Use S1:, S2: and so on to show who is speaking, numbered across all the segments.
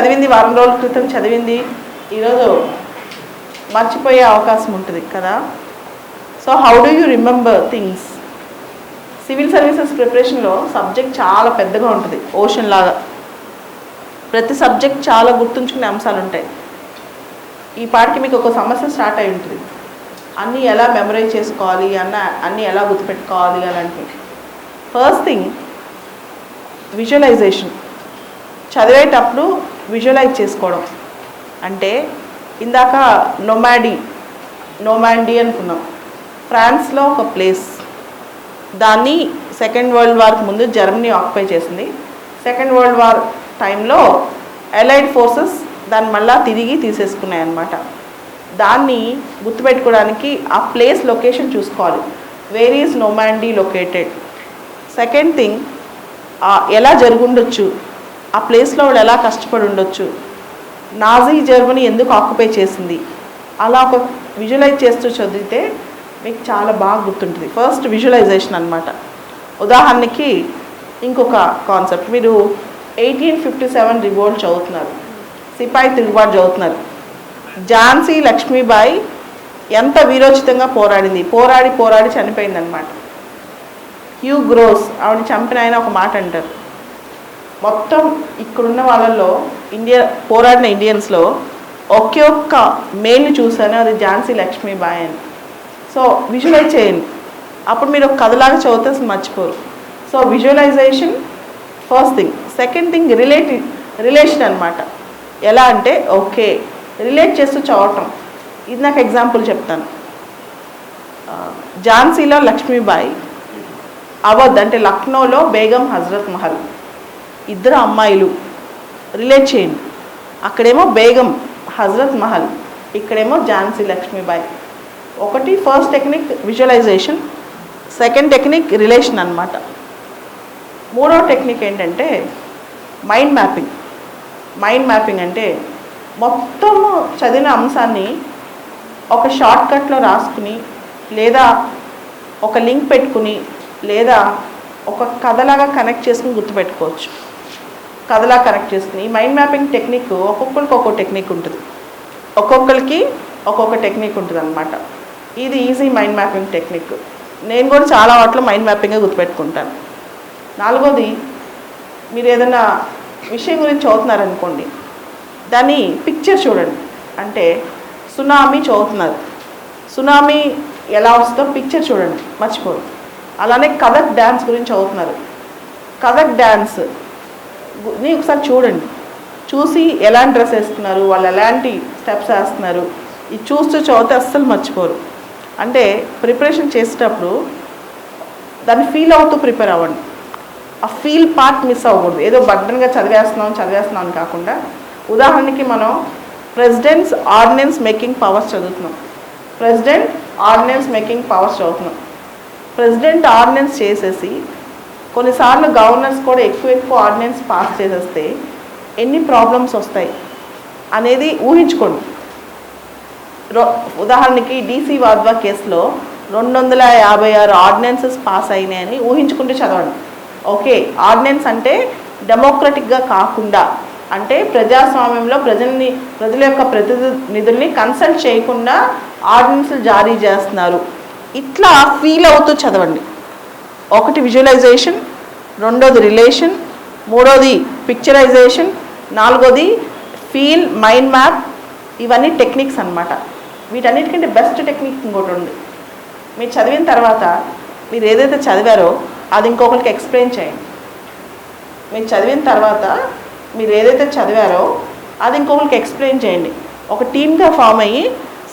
S1: చదివింది వారం రోజుల క్రితం చదివింది. ఈరోజు మర్చిపోయే అవకాశం ఉంటుంది కదా? So how do you remember things civil services ప్రిపరేషన్లో సబ్జెక్ట్ చాలా పెద్దగా ఉంటుంది ఓషన్ లాగా. ప్రతి సబ్జెక్ట్ చాలా గుర్తుంచుకునే అంశాలు ఉంటాయి. ఈ పాటికి మీకు ఒక సమస్య స్టార్ట్ అయి ఉంటుంది. అన్నీ ఎలా మెమరైజ్ చేసుకోవాలి అన్న అన్నీ ఎలా గుర్తుపెట్టుకోవాలి అలాంటివి ఫస్ట్ థింగ్ విజువలైజేషన్ చదివేటప్పుడు విజువలైజ్ చేసుకోవడం. అంటే ఇందాక నొమాడి నొమాండి అనుకున్నాం. ఫ్రాన్స్లో ఒక ప్లేస్. దాన్ని సెకండ్ వరల్డ్ వార్కి ముందు జర్మనీ ఆక్యుపై చేసింది. సెకండ్ వరల్డ్ వార్ టైంలో ఎలైడ్ ఫోర్సెస్ దాన్ని మళ్ళా తిరిగి తీసేసుకున్నాయి అన్నమాట దాన్ని గుర్తుపెట్టుకోవడానికి ఆ ప్లేస్ లొకేషన్ చూసుకోవాలి. Where is Normandy located second thing ఎలా జరుగుండొచ్చు ఆ ప్లేస్లో వాళ్ళు ఎలా కష్టపడి ఉండొచ్చు? నాజీ జర్మనీ ఎందుకు ఆక్యుపై చేసింది? అలా ఒక విజువలైజ్ చేస్తూ చదివితే మీకు చాలా బాగా గుర్తుంటుంది. ఫస్ట్ విజువలైజేషన్ అనమాట ఉదాహరణకి ఇంకొక కాన్సెప్ట్. మీరు ఎయిటీన్ ఫిఫ్టీ సెవెన్ రివోల్ట్ చదువుతున్నారు. సిపాయి తిరుగుబాటు చదువుతున్నారు. ఝాన్సీ లక్ష్మీబాయి ఎంత వీరోచితంగా పోరాడింది. పోరాడి పోరాడి చనిపోయిందనమాట హ్యూ గ్రోస్ ఆవిడ చంపిన ఆయన ఒక మాట అంటారు. మొత్తం ఇక్కడున్న వాళ్ళల్లో ఇండియా పోరాడిన ఇండియన్స్లో ఒకే ఒక్క మెయిల్ని చూశాను అది ఝాన్సీ లక్ష్మీబాయి అని. సో విజువలైజ్ చేయండి. అప్పుడు మీరు ఒక కథలాగా చదివితే అసలు మర్చిపోరు. So visualization first thing second thing relate relation అనమాట ఎలా అంటే ఓకే రిలేట్ చేస్తూ చదవటం. ఇది నాకు ఎగ్జాంపుల్ చెప్తాను. ఝాన్సీలో లక్ష్మీబాయి అవధ్ అంటే లక్నోలో బేగం హజరత్ మహల్. ఇద్దరు అమ్మాయిలు. రిలేట్ చేయండి. అక్కడేమో బేగం హజరత్ మహల్ ఇక్కడేమో ఝాన్సీ లక్ష్మీబాయి. ఒకటి first technique visualization second technique relation అన్నమాట. మూడో టెక్నిక్ ఏంటంటే మైండ్ మ్యాపింగ్. మైండ్ మ్యాపింగ్ అంటే మొత్తము చదివిన అంశాన్ని ఒక షార్ట్ కట్లో రాసుకుని లేదా ఒక లింక్ పెట్టుకుని లేదా ఒక కథలాగా కనెక్ట్ చేసుకుని గుర్తుపెట్టుకోవచ్చు. కథలా కనెక్ట్ చేసుకుని మైండ్ మ్యాపింగ్ టెక్నిక్ ఒక్కొక్కరికి ఒక్కో టెక్నిక్ ఉంటుంది. ఒక్కొక్కరికి ఒక్కొక్క టెక్నిక్ ఉంటుంది అనమాట ఇది ఈజీ మైండ్ మ్యాపింగ్ టెక్నిక్ నేను కూడా చాలా వాటిలో మైండ్ మ్యాపింగే గుర్తుపెట్టుకుంటాను. నాలుగోది మీరు ఏదైనా విషయం గురించి చదువుతున్నారనుకోండి దాన్ని పిక్చర్ చూడండి. అంటే సునామీ చదువుతున్నారు. సునామీ ఎలా వస్తుందో పిక్చర్ చూడండి. మర్చిపోరు. అలానే కథక్ డ్యాన్స్ గురించి చదువుతున్నారు. కథక్ డ్యాన్స్ ని ఒకసారి చూడండి. చూసి ఎలాంటి డ్రెస్ వేస్తున్నారు వాళ్ళు ఎలాంటి స్టెప్స్ వేస్తున్నారు ఇది చూస్తూ చదివితే అస్సలు మర్చిపోరు. అంటే ప్రిపరేషన్ చేసేటప్పుడు దాన్ని ఫీల్ అవుతూ ప్రిపేర్ అవ్వండి. ఆ ఫీల్ పార్ట్ మిస్ అవ్వకూడదు. ఏదో బడ్డన్గా చదివేస్తున్నాం చదివేస్తున్నాం అని కాకుండా ఉదాహరణకి మనం ప్రెసిడెంట్స్ ఆర్డినెన్స్ మేకింగ్ పవర్స్ చదువుతున్నాం. ప్రెసిడెంట్ ఆర్డినెన్స్ మేకింగ్ పవర్స్ చదువుతున్నాం. ప్రెసిడెంట్ ఆర్డినెన్స్ చేసేసి కొన్నిసార్లు గవర్నర్స్ కూడా ఎక్కువ ఎక్కువ ఆర్డినెన్స్ పాస్ చేసేస్తే ఎన్ని ప్రాబ్లమ్స్ వస్తాయి అనేది ఊహించుకోండి. రో- ఉదాహరణకి డీసీ వాద్వా కేసులో రెండు వందల యాభై ఆరు ఆర్డినెన్సెస్ పాస్ అయినాయని ఊహించుకుంటే చదవండి. ఓకే ఆర్డినెన్స్ అంటే డెమోక్రటిక్గా కాకుండా అంటే ప్రజాస్వామ్యంలో ప్రజల్ని ప్రజల యొక్క ప్రతినిధుల్ని కన్సల్ట్ చేయకుండా ఆర్డినెన్స్లు జారీ చేస్తున్నారు. ఇట్లా ఫీల్ అవుతూ చదవండి. ఒకటి విజువలైజేషన్ రెండోది రిలేషన్ మూడోది పిక్చరైజేషన్ నాలుగోది ఫీల్ మైండ్ మ్యాప్ ఇవన్నీ టెక్నిక్స్ అన్నమాట. వీటన్నిటికంటే బెస్ట్ టెక్నిక్ ఇంకోటి ఉంది. మీరు చదివిన తర్వాత మీరు ఏదైతే చదివారో అది ఇంకొకరికి ఎక్స్ప్లెయిన్ చేయండి. మీరు చదివిన తర్వాత మీరు ఏదైతే చదివారో అది ఇంకొకరికి ఎక్స్ప్లెయిన్ చేయండి. ఒక టీమ్గా ఫామ్ అయ్యి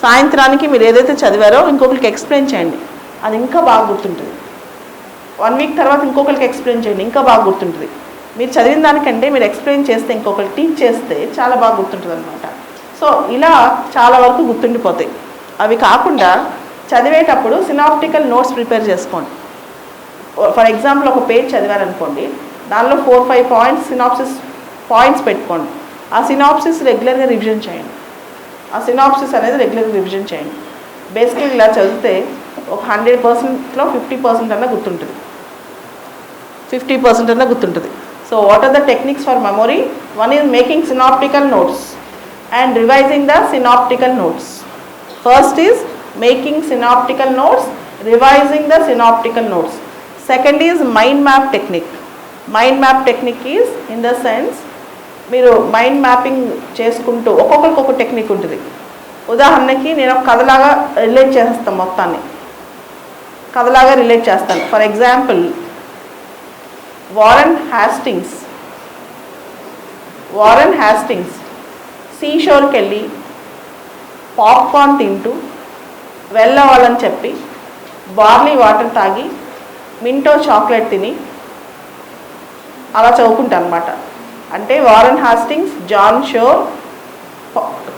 S1: సాయంత్రానికి మీరు ఏదైతే చదివారో ఇంకొకరికి ఎక్స్ప్లెయిన్ చేయండి. అది ఇంకా బాగా గుర్తుంటుంది. వన్ వీక్ తర్వాత ఇంకొకరికి ఎక్స్ప్లెయిన్ చేయండి. ఇంకా బాగా గుర్తుంటుంది. మీరు చదివిన దానికంటే మీరు ఎక్స్ప్లెయిన్ చేస్తే ఇంకొకరికి టీచ్ చేస్తే చాలా బాగా గుర్తుంటుంది అనమాట సో ఇలా చాలా వరకు గుర్తుండిపోతాయి. అవి కాకుండా చదివేటప్పుడు సినాప్టికల్ నోట్స్ ప్రిపేర్ చేసుకోండి. ఫర్ ఎగ్జాంపుల్ ఒక పేజ్ చదివారనుకోండి దానిలో four five points synopsis points పెట్టుకోండి. ఆ సినాప్సిస్ రెగ్యులర్గా రివిజన్ చేయండి. ఆ సినాప్సిస్ అనేది రెగ్యులర్గా రివిజన్ చేయండి. బేసిక్గా ఇలా చదివితే ఒక హండ్రెడ్ పర్సెంట్లో ఫిఫ్టీ పర్సెంట్ అన్నా గుర్తుంటుంది. ఫిఫ్టీ పర్సెంట్ అన్న గుర్తుంటుంది. So what are the techniques for memory? One is making synoptical notes and revising the synoptical notes first is making synoptical notes revising the synoptical notes second is mind map technique mind map technique is in the sense మీరు mind mapping చేసుకుంటూ ఒక్కొక్కరికి ఒక technique ఉంటుంది. ఉదాహరణకి నేను ఒక కథలాగా relate చేసేస్తాను మొత్తాన్ని. కథలాగా రిలేట్ చేస్తాను. For example Warren Hastings Warren Hastings సీషోర్కి వెళ్ళి పాప్కార్న్ తింటూ వెళ్ళవాలని చెప్పి బార్లీ వాటర్ తాగి మింటో చాక్లెట్ తిని అలా చదువుకుంటాను అనమాట అంటే Warren Hastings John Shore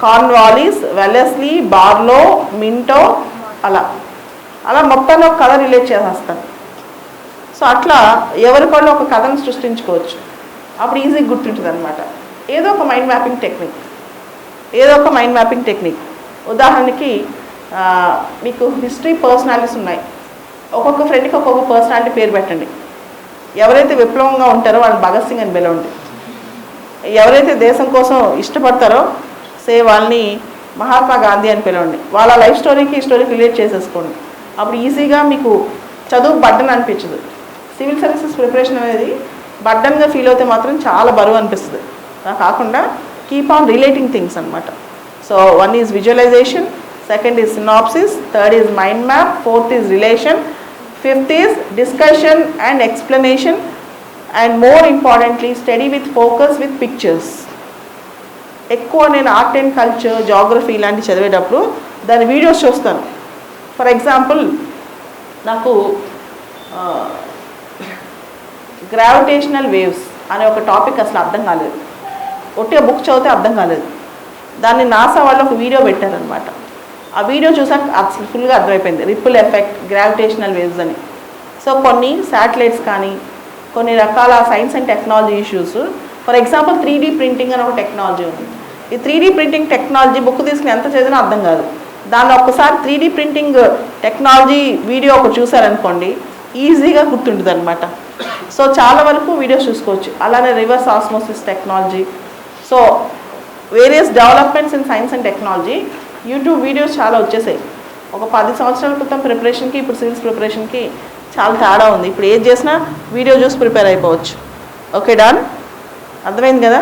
S1: Cornwallis Wellesley Barlow Minto అలా. అలా మొత్తాన్ని ఒక కథ రిలేట్ చేసేస్తాను. సో అట్లా ఎవరికన్నా ఒక కథను సృష్టించుకోవచ్చు. అప్పుడు ఈజీగా గుర్తుంటుంది అనమాట ఏదో ఒక మైండ్ మ్యాపింగ్ టెక్నిక్ ఏదో ఒక మైండ్ మ్యాపింగ్ టెక్నిక్ ఉదాహరణకి మీకు హిస్టరీ పర్సనాలిటీస్ ఉన్నాయి. ఒక్కొక్క ఫ్రెండ్కి ఒక్కొక్క పర్సనాలిటీ పేరు పెట్టండి. ఎవరైతే విప్లవంగా ఉంటారో వాళ్ళు భగత్ సింగ్ అని పిలవండి. ఎవరైతే దేశం కోసం ఇష్టపడతారో సే వాళ్ళని మహాత్మా గాంధీ అని పిలవండి. వాళ్ళ లైఫ్ స్టోరీకి ఈ స్టోరీకి రిలేట్ చేసేసుకోండి. అప్పుడు ఈజీగా మీకు చదువు బడ్డన్ అనిపించదు. సివిల్ సర్వీసెస్ ప్రిపరేషన్ అనేది బడ్డన్గా ఫీల్ అవుతే మాత్రం చాలా బరువు అనిపిస్తుంది. కాకుండా కీప్ ఆన్ రిలేటింగ్ థింగ్స్ అనమాట so one is visualization second is synopsis third is mind map fourth is relation fifth is discussion and explanation and more importantly study with focus with pictures ఎక్కువ నేను art and culture geography ఇలాంటివి చదివేటప్పుడు దాని videos చూస్తాను. For example నాకు gravitational waves అనే ఒక topic అసలు అర్థం కాలేదు. ఒట్టిగా బుక్ చదివితే అర్థం కాలేదు. దాన్ని నాసా వాళ్ళు ఒక వీడియో పెట్టారనమాట ఆ వీడియో చూసాక అసలు ఫుల్గా అర్థమైపోయింది. రిపుల్ ఎఫెక్ట్ గ్రావిటేషనల్ వేవ్స్ అని. సో కొన్ని శాటిలైట్స్ కానీ కొన్ని రకాల science and technology issues for example three D printing అని ఒక టెక్నాలజీ ఉంది. ఈ three D printing technology book తీసుకుని ఎంత చదివినా అర్థం కాదు. దానిలో ఒక్కసారి త్రీడీ ప్రింటింగ్ టెక్నాలజీ వీడియో ఒకటి చూసారనుకోండి ఈజీగా గుర్తుంటుంది అనమాట సో చాలా వరకు వీడియోస్ చూసుకోవచ్చు. అలానే reverse osmosis technology. So various developments in science and technology. YouTube videos చాలా వచ్చేసాయి. ఒక పది సంవత్సరాల క్రితం ప్రిపరేషన్కి ఇప్పుడు సివిల్స్ ప్రిపరేషన్కి చాలా తేడా ఉంది. ఇప్పుడు ఏది చేసినా వీడియో చూసి ప్రిపేర్ అయిపోవచ్చు. Okay done? అర్థమైంది కదా?